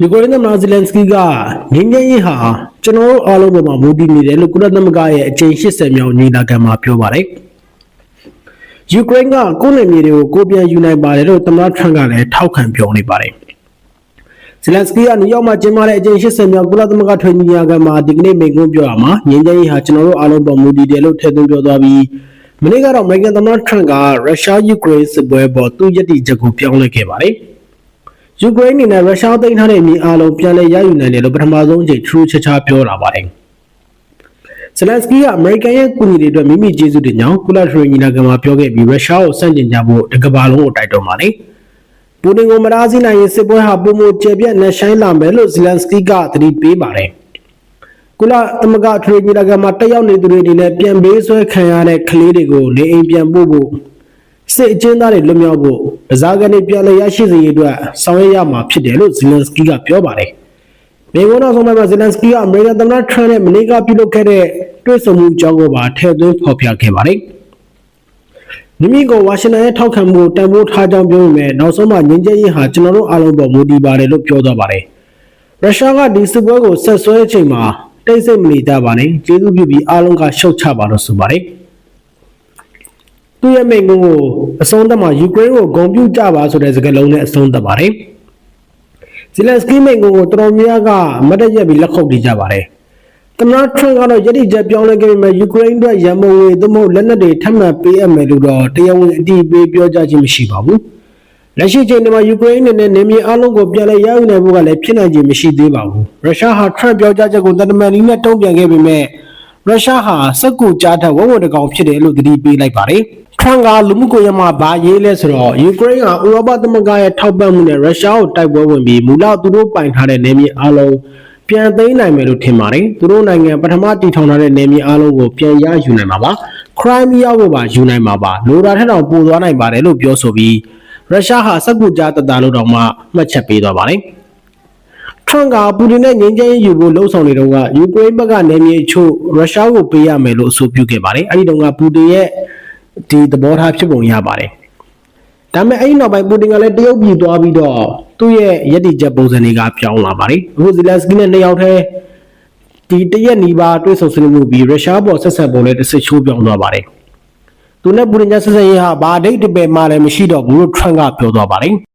ယူကရိန်းသမ္မတဇီလန်စကီကငင်းငယ်ရေးဟာကျွန်တော်တို့အားလုံးပေါ်မှာမူတည်နေတယ်လို့ကုလသမဂ္ဂရဲ့အကြိမ်80မြောက်ညီလာခံမှာပြောပါတယ်။ယူကရိန်းကကိုယ်နယ်မြေတွေကိုကိုယ်ပြန်ယူနိုင်ပါတယ်လို့သမ္မတထရန့်ကလည်းထောက်ခံပြောနေပါတယ်။ဇီလန်စကီကနယူးယောက်မှာကျင်းပတဲ့အကြိမ်80မြောက်ကုလသမဂ္ဂထွေညီလာခံမှာဒီကနေ့မိန့်ခွန်းပြောရမှာငင်းငယ်ရေးဟာကျွန်တော်တို့အားလုံးပေါ်မူတည်တယ်လို့ထည့်သွင်းပြောသွားပြီးမနေ့ကတော့အမေရိကန်သမ္မတထရန့်ကရုရှားယူကရိန်းစစ်ပွဲပေါ်သူ့ယက်တီချက်ကိုပြောင်းလဲခဲ့ပါတယ်။ ယူကရိန်းအနေနဲ့ရုရှားသိမ်းထားတဲ့မြေအားလုံးပြန်လည်ရယူနိုင်တယ်လို့ပထမဆုံးအကြိမ်ထရူးချာချာပြောလာပါတယ်။ဇလန်စကီကအမေရိကန်ရဲ့ကူညီတွေအတွက်မိမိကျေးဇူးတင်ကြောင်းကုလထရီညီလာခံမှာပြောခဲ့ပြီးရုရှားကိုစန့်ကျင်ကြဖို့တကမ္ဘာလုံးကိုတိုက်တွန်းပါတယ်။ပူတင်ကိုမရာစီနိုင်ရင်စစ်ပွဲဟာပုံမကျေပြတ်နဲ့ရှိုင်းလာမယ်လို့ဇလန်စကီကသတိပေးပါတယ်။ကုလသမဂ္ဂထရီညီလာခံမှာတက်ရောက်နေသူတွေအနေနဲ့ပြန်ပေးဆွဲခံရတဲ့ကလေးတွေကိုနေအိမ်ပြန်ပို့ဖို့ စစ်အကျဉ်းသားတွေလွတ်မြောက်ဖို့ဒဇာကန်တွေပြန်လည်ရရှိစေရေးအတွက်ဆောင်ရွက်ရမှာဖြစ်တယ်လို့ဇီလန်စကီကပြောပါတယ်။မြေကုန်နောက်ဆုံးပိုင်းမှာဇီလန်စကီကအမေရိကန်သမ္မတထရန့်နဲ့မနေ့ကပြုလုပ်ခဲ့တဲ့တွေ့ဆုံမှုအကြောင်းကိုပါထည့်သွင်းဖော်ပြခဲ့ပါတယ်။မိမိကဝါရှင်တန်ရဲ့ထောက်ခံမှုကိုတန်ဖိုးထားကြောင်းပြောပေမဲ့နောက်ဆုံးမှာငြင်းချက်ရေးဟာကျွန်တော်တို့အားလုံးပေါ်မူတည်ပါတယ်လို့ပြောသွားပါတယ်။ရုရှားကဒီစစ်ပွဲကိုဆက်ဆွဲချိန်မှာတိတ်ဆိတ်မနေကြပါနဲ့ကျေးဇူးပြုပြီးအားလုံးကရှုတ်ချပါလို့ဆိုပါတယ်။ သူ့ရဲ့မိန့်ခွန်းကိုအဆုံးသတ်မှာယူကရိန်းကိုဂုဏ်ပြုကြပါဆိုတဲ့စကားလုံးနဲ့အဆုံးသတ်ပါတယ်။ဇီလန်စကီမိန့်ခွန်းကိုတော်တော်များများကအမတ်တရက်ပြီးလက်ခုပ်တီးကြပါတယ်။သမ္မတထရန့်ကတော့ယတိချက်ပြောင်းလဲခဲ့ပေမဲ့ယူကရိန်းအတွက်ရန်မုံငွေသို့မဟုတ်လက်နက်တွေထပ်မံပေးအပ်မယ်လို့တော့တရားဝင်အတည်ပြုပြောကြားခြင်းမရှိပါဘူး။လက်ရှိချိန်မှာယူကရိန်းအနေနဲ့နေမြေအလုံးကိုပြန်လည်ရယူနိုင်ဖို့ကလည်းဖြစ်နိုင်ခြင်းမရှိသေးပါဘူး။ရုရှားဟာထရန့်ပြောကြားချက်ကိုတန်တမန်နည်းနဲ့တုံ့ပြန်ခဲ့ပေမဲ့ ရုရှားဟာစက်ကူကြားထက်ဝဝတကောင်ဖြစ်တယ်လို့သတိပေးလိုက်ပါတယ်။ထရန့်ကလူမှုကွန်ရက်မှာဗာရေးလဲဆိုတော့ယူကရိန်းကဥရောပသမဂ္ဂရဲ့ထောက်ပံ့မှုနဲ့ရုရှားကိုတိုက်ပွဲဝင်ပြီးမူလသူတို့ပိုင်ထားတဲ့နေမြေအလုံးပြန်သိမ်းနိုင်မယ်လို့ထင်ပါတယ်။သူတို့နိုင်ငံပထမတည်ထောင်ထားတဲ့နေမြေအလုံးကိုပြန်ရယူနိုင်မှာပါ။ Crimea ကိုပါယူနိုင်မှာပါ။လိုတာထက်တော့ပိုသွားနိုင်ပါတယ်လို့ပြောဆိုပြီးရုရှားဟာစက်ကူကြားတတလို့တော့မှမှတ်ချက်ပေးသွားပါတယ်။ ထရန့်ကပူတင်နဲ့ငင်းချမ်းယူဖို့လှုံ့ဆော်နေတော့ကယူကရိန်းဘက်ကနေမြေအချို့ရုရှားကိုပေးရမယ်လို့အဆိုပြုခဲ့ပါတယ်။အဲဒီတုန်းကပူတင်ရဲ့ဒီသဘောထားဖြစ်ပုံရပါတယ်။ဒါပေမဲ့အဲဒီနောက်ပိုင်းပူတင်ကလည်းတရုတ်ပြည်သွားပြီးတော့သူ့ရဲ့ယက်တီချက်ပုံစံတွေကပြောင်းလာပါတယ်။အခုဇီလန်စကီနဲ့နှစ်ယောက်တည်းဒီတရက်နီးပါးတွေ့ဆုံဆွေးနွေးမှုပြီးရုရှားပေါ်ဆက်ဆက်ပုံနဲ့တစ်စစ်ချိုးပြောင်းသွားပါတယ်။သူနဲ့ပူတင်ကဆက်ဆက်ရေးဟာဘာအဓိတ်တပယ်မှလည်းမရှိတော့ဘူးလို့ထရန့်ကပြောသွားပါတယ်။